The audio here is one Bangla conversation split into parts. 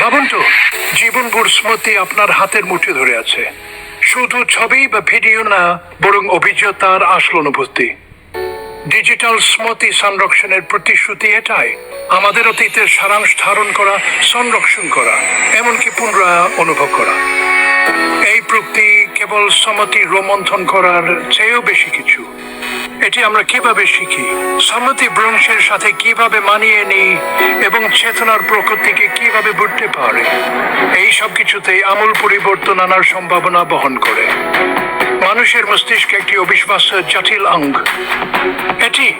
ভাবুন তো জীবনভর স্মৃতি আপনার হাতের মুঠে ধরে আছে। শুধু ছবি বা ভিডিও না, বরং অভিজ্ঞতার আসল অনুভূতি। ডিজিটাল স্মৃতি সংরক্ষণের প্রতিশ্রুতি এটাই, আমাদের অতীতের সারাংশ ধারণ করা, সংরক্ষণ করা, এমনকি পুনরায় অনুভব করা। এই প্রক্তি কেবল সমতি রোমন্থন করার চেয়েও বেশি কিছু। এটি আমরা কীভাবে শিখি? সম্মতি ভ্রংশের সাথে কীভাবে মানিয়ে নিই এবং চেতনার প্রকৃতিকে কীভাবে বুঝতে পারে? এই সব কিছুতেই আমূল পরিবর্তন আনার সম্ভাবনা বহন করে। মানুষের মস্তিষ্কে একটি অবিশ্বাস্য জটিল অঙ্গ। এটি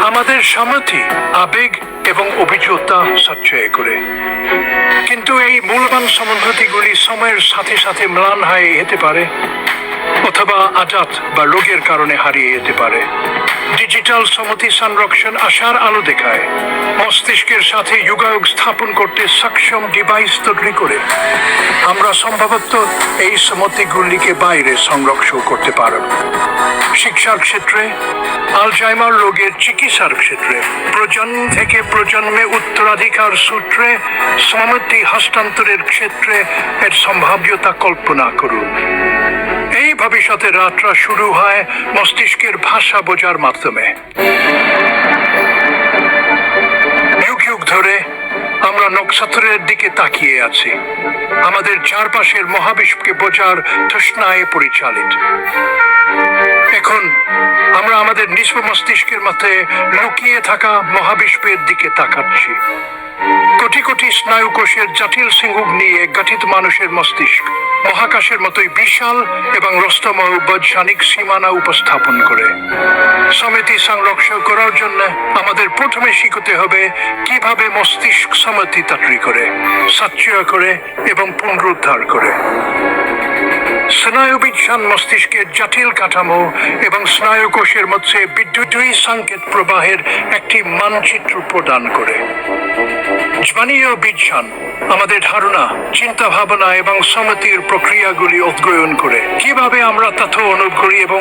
আমাদের সম্মতি আবেগ এবং অভিজ্ঞতা সঞ্চয় করে। কিন্তু এই মূলবান সমানুভূতিগুলি সময়ের সাথে সাথে ম্লান হয়ে যেতে পারে। অথবা আজাত বা রোগের কারণে হারিয়ে যেতে পারে। ডিজিটাল সমতি সংরক্ষণ আশার আলো দেখায়। মস্তিষ্কের সাথে যোগাযোগ স্থাপন করতে সক্ষম ডিভাইস তৈরি করে। আমরা সম্ভবত এই সমতিগুলিকে বাইরে সংরক্ষণ করতে পারব। শিক্ষার ক্ষেত্রে আলজাইমার রোগের চিকিৎসার ক্ষেত্রে প্রজন্ম থেকে প্রজন্মে উত্তরাধিকার সূত্রে সমতি হস্তান্তরের ক্ষেত্রে এর সম্ভাব্যতা কল্পনা করুন। এই ভবিষ্যতের যাত্রা শুরু হয় মস্তিষ্কের ভাষা বোঝার মাধ্যমে। যুগ যুগ ধরে আমরা নক্ষত্রের দিকে তাকিয়ে আছি। আমাদের চারপাশের মহাবিশ্বকে বোঝার তৃষ্ণায় পরিচালিত। এখন আমরা আমাদের নিষ্প মস্তিষ্কের মধ্যে লুকিয়ে থাকা মহাবিশ্বের দিকে তাকাচ্ছি। কোটি কোটি স্নায়ুকোষের জটিল সিঙ্গুক নিয়ে গঠিত মানুষের মস্তিষ্ক। মহাকাশের মতোই বিশাল এবং রস্তময় বৈজ্ঞানিক সীমানা উপস্থাপন করে। সমিতি সংরক্ষণ করার জন্য আমাদের প্রথমে শিখতে হবে কীভাবে মস্তিষ্ক সমিতি তৈরি করে সচ্চয় করে এবং পুনরুদ্ধার করে। স্নায়ুবিজ্ঞান মস্তিষ্কের জটিল কাঠামো এবং স্নায়ুকোষের মধ্যে বিদ্যুৎই সংকেত প্রবাহের একটি মানচিত্র প্রদান করে। জ্বানীয় বিজ্ঞান, আমাদের ধারণা চিন্তা ভাবনা এবং সমিতির প্রক্রিয়াগুলি অধ্যয়ন করে কীভাবে আমরা তথ্য করি এবং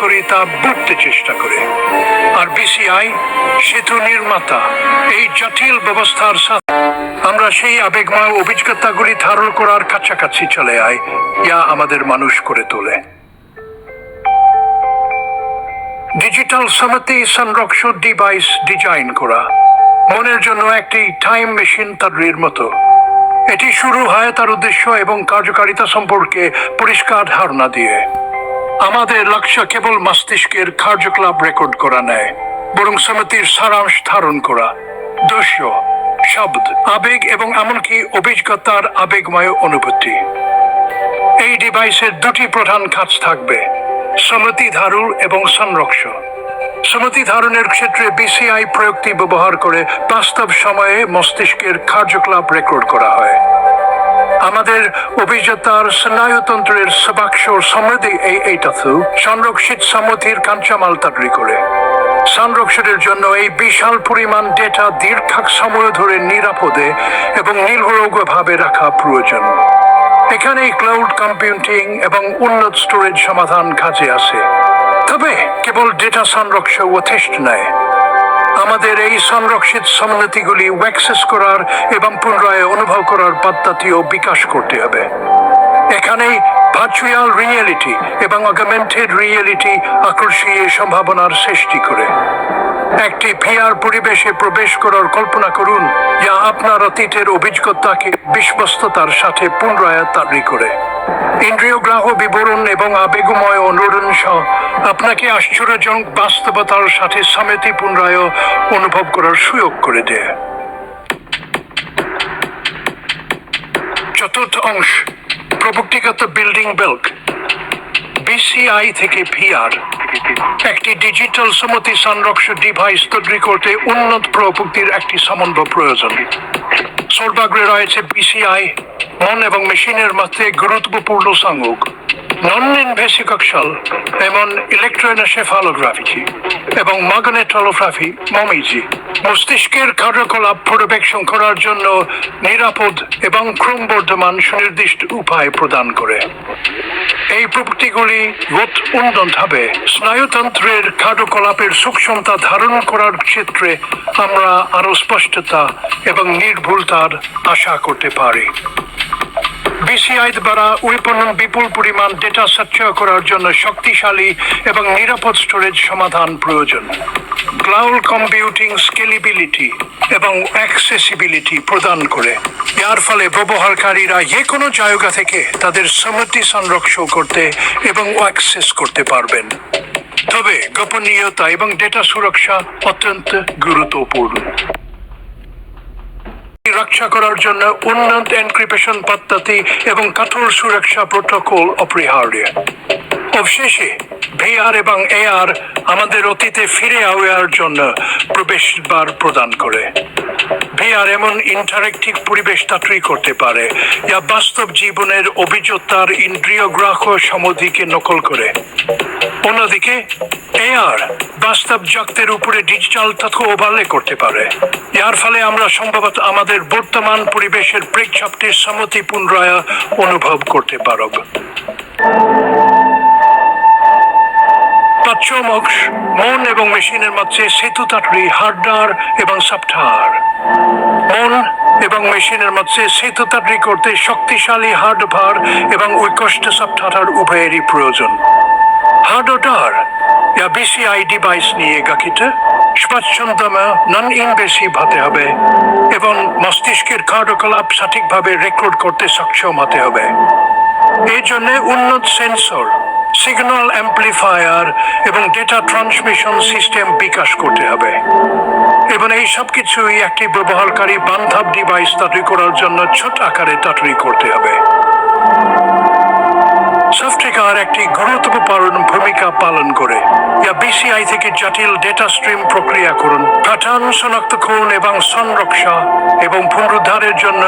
করি তা বুঝতে চেষ্টা করে। আর বিসিআই, সেতু নির্মাতা, এই জটিল ব্যবস্থার সাথে আমরা সেই আবেগময় অভিজ্ঞতাগুলি ধারণ করার কাছাকাছি চলে আই, যা আমাদের মানুষ করে তোলে। ডিজিটাল সমিতি সংরক্ষণ ডিভাইস ডিজাইন করা মনের জন্য একটি টাইম মেশিন তৈরির মতো। এটি শুরু হয় তার উদ্দেশ্য এবং কার্যকারিতা সম্পর্কে পরিষ্কার ধারণা দিয়ে। আমাদের লক্ষ্য কেবল মস্তিষ্কের কার্যকলাপ রেকর্ড করা নেয়, বরং সমিতির সারাংশ ধারণ করা দৃশ্য শব্দ, আবেগ এবং এমনকি অভিজ্ঞতার আবেগময় অনুভূতি। এই ডিভাইসের দুটি প্রধান কাজ থাকবে, সমিতি ধারণ এবং সংরক্ষণ। সমিতি ধারণের ক্ষেত্রে বিসিআই প্রযুক্তি ব্যবহার করে বাস্তব সময়ে মস্তিষ্কের কার্যকলাপ রেকর্ড করা হয়। আমাদের অভিজ্ঞতার স্নায়ুতন্ত্রের সবাক্ষর সমৃদ্ধি এই এই তথ্য সংরক্ষিত সমিতির কাঁচামাল তৈরি করে। সংরক্ষণের জন্য এই বিশাল পরিমাণ ডেটা দীর্ঘ সময় ধরে নিরাপদে এবং নির্ভরভাবে রাখা প্রয়োজন। এখানে ক্লাউড কম্পিউটিং এবং উন্নত স্টোরেজ সমাধান কাজে আসে। তবে কেবল ডেটা সংরক্ষণ যথেষ্ট নয়? আমাদের এই সংরক্ষিত সমুন্নতিগুলি অ্যাক্সেস করার এবং পুনরায় অনুভব করার পদ্ধতিও বিকাশ করতে হবে। এখানেই ভার্চুয়াল রিয়েলিটি এবং অগমেন্টেড রিয়েলিটি আকর্ষণীয় সম্ভাবনার সৃষ্টি করে। একটি ভিআর পরিবেশে প্রবেশ করার কল্পনা করুন, যা আপনার অতীতের অভিজ্ঞতাকে বিশ্বস্ততার সাথে পুনরায় তৈরি করে। ইন্দ্রিয় গ্রাহ বিবরণ এবং আবেগময় অনুরণ সহ আপনাকে আশ্চর্যজনক বাস্তবতার সাথে সমিতি পুনরায় অনুভব করার সুযোগ করে দেয়। চতুর্থ অংশ প্রযুক্তিগত বিল্ডিং বেল্ট, বিসিআই থেকে ভিআর, একটি ডিজিটাল সমতি সংরক্ষণ ডিভাইস তৈরি করতে উন্নত প্রযুক্তির একটি সমন্বয় প্রয়োজন। সর্বাগ্রে রয়েছে বিসিআই মন এবং মেশিনের মধ্যে গুরুত্বপূর্ণ সংযোগ। কৌশল যেমন ইলেকট্রোএনসেফালোগ্রাফি এবং ম্যাগনেটোলোগ্রাফি মমিজি মস্তিষ্কের কার্যকলাপ পর্যবেক্ষণ করার জন্য নিরাপদ এবং ক্রমবর্ধমান সুনির্দিষ্ট উপায় প্রদান করে। এই প্রযুক্তিগুলি রোধ উন্নতভাবে স্নায়ুতন্ত্রের কার্যকলাপের সূক্ষ্মতা ধারণ করার ক্ষেত্রে আমরা আরও স্পষ্টতা এবং নির্ভুলতার আশা করতে পারি। বিসিআই দ্বারা উইপণন বিপুল পরিমাণ ডেটা সঞ্চয় করার জন্য শক্তিশালী এবং নিরাপদ স্টোরেজ সমাধান প্রয়োজন। ক্লাউড কম্পিউটিং স্কেলিবিলিটি এবং অ্যাক্সেসিবিলিটি প্রদান করে। যার ফলে ব্যবহারকারীরা যে কোনো জায়গা থেকে তাদের সম্মতি সংরক্ষণ করতে এবং অ্যাক্সেস করতে পারবেন। তবে গোপনীয়তা এবং ডেটা সুরক্ষা অত্যন্ত গুরুত্বপূর্ণ। রক্ষা করার জন্য উন্নত এনক্রিপশন পদ্ধতি এবং কঠোর সুরক্ষা প্রোটোকল অপরিহার্য। অবশেষে ভিআর এবং এআর আমাদের অতীতে ফিরে আওয়ার জন্য প্রবেশবার প্রদান করে। ভিআর এমন ইন্টারেক্টিভ পরিবেশ তৈরি করতে পারে, যা বাস্তব জীবনের অভিজ্ঞতার ইন্দ্রিয় গ্রাহ্য সমাধিকে নকল করে। অন্যদিকে, এআর বাস্তব জগতের উপরে ডিজিটাল তথ্য ওভারলে করতে পারে। যার ফলে আমরা সম্ভবত আমাদের বর্তমান পরিবেশের প্রেক্ষাপটের সমতি পুনরায় অনুভব করতে পারব। অংশ মন এবং মেশিনের মধ্যে সেতু তাটরি হার্ডওয়্যার এবং সফটওয়্যার। মন এবং মেশিনের মধ্যে সেতু তাটরি করতে শক্তিশালী হার্ডওয়্যার এবং ঐকষ্ট সফটওয়্যার উভয়েরই প্রয়োজন। হার্ডওয়্যার या বিসিআই ডিভাইস নিয়ে গঠিত স্বাচ্ছন্দ্যম নন ইনভেসিভ হতে হবে এবং মস্তিষ্কের কার্যকলাপ সঠিকভাবে রেকর্ড করতে সক্ষম হতে হবে এই জন্য উন্নত সেন্সর সিগন্যাল অ্যাম্পলিফায়ার এবং ডেটা ট্রান্সমিশন সিস্টেম বিকাশ করতে হবে এবং এই সব কিছুই একটি ব্যবহারকারী বান্ধব ডিভাইস তৈরি করার জন্য ছোট আকারে তৈরি করতে হবে সফটওয়্যার একটি গুরুত্বপূর্ণ ভূমিকা পালন করে। যা বিসিআই থেকে জটিল ডেটা স্ট্রিম প্রক্রিয়াকরণ প্যাটার্ন শনাক্তকরণ এবং সংরক্ষা এবং পুনরুদ্ধারের জন্য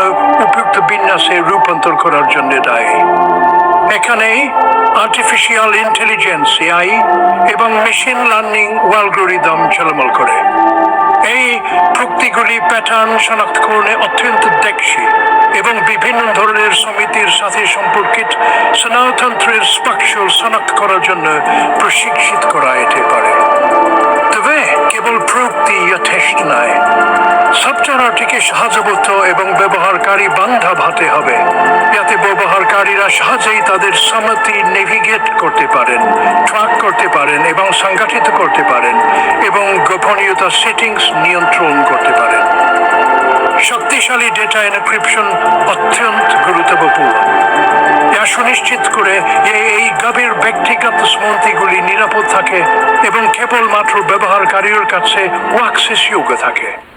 উপযুক্ত বিন্যাসে রূপান্তর করার জন্য দায়ী। এখানে আর্টিফিশিয়াল ইন্টেলিজেন্স এআই এবং মেশিন লার্নিং অ্যালগোরিদম ঝলমল করে। এই প্রযুক্তিগুলি প্যাটার্ন শনাক্তকরণে অত্যন্ত দেখছি। এবং বিভিন্ন ধরনের সমিতির সাথে সম্পর্কিত স্নায়ুতন্ত্রের স্পাকশল শনাক্ত করার জন্য প্রশিক্ষিত করা যেতে পারে। তবে কেবল প্রযুক্তি যথেষ্ট নয়। সফটওয়্যারটিকে সাহায্যবদ্ধ এবং ব্যবহারকারী বান্ধব হতে হবে, যাতে ব্যবহারকারীরা সহজেই তাদের সম্মতি নেভিগেট করতে পারেন ট্র্যাক করতে পারেন এবং সংগঠিত করতে পারেন এবং গোপনীয়তা সেটিংস নিয়ন্ত্রণ করতে পারেন। শক্তিশালী ডেটা এনক্রিপশন অত্যন্ত গুরুত্বপূর্ণ। যা সুনিশ্চিত করে এই গভীর ব্যক্তিগত স্মৃতিগুলি নিরাপদ থাকে এবং কেবলমাত্র ব্যবহারকারীর কাছে ওয়াক্সেসযোগ্য থাকে।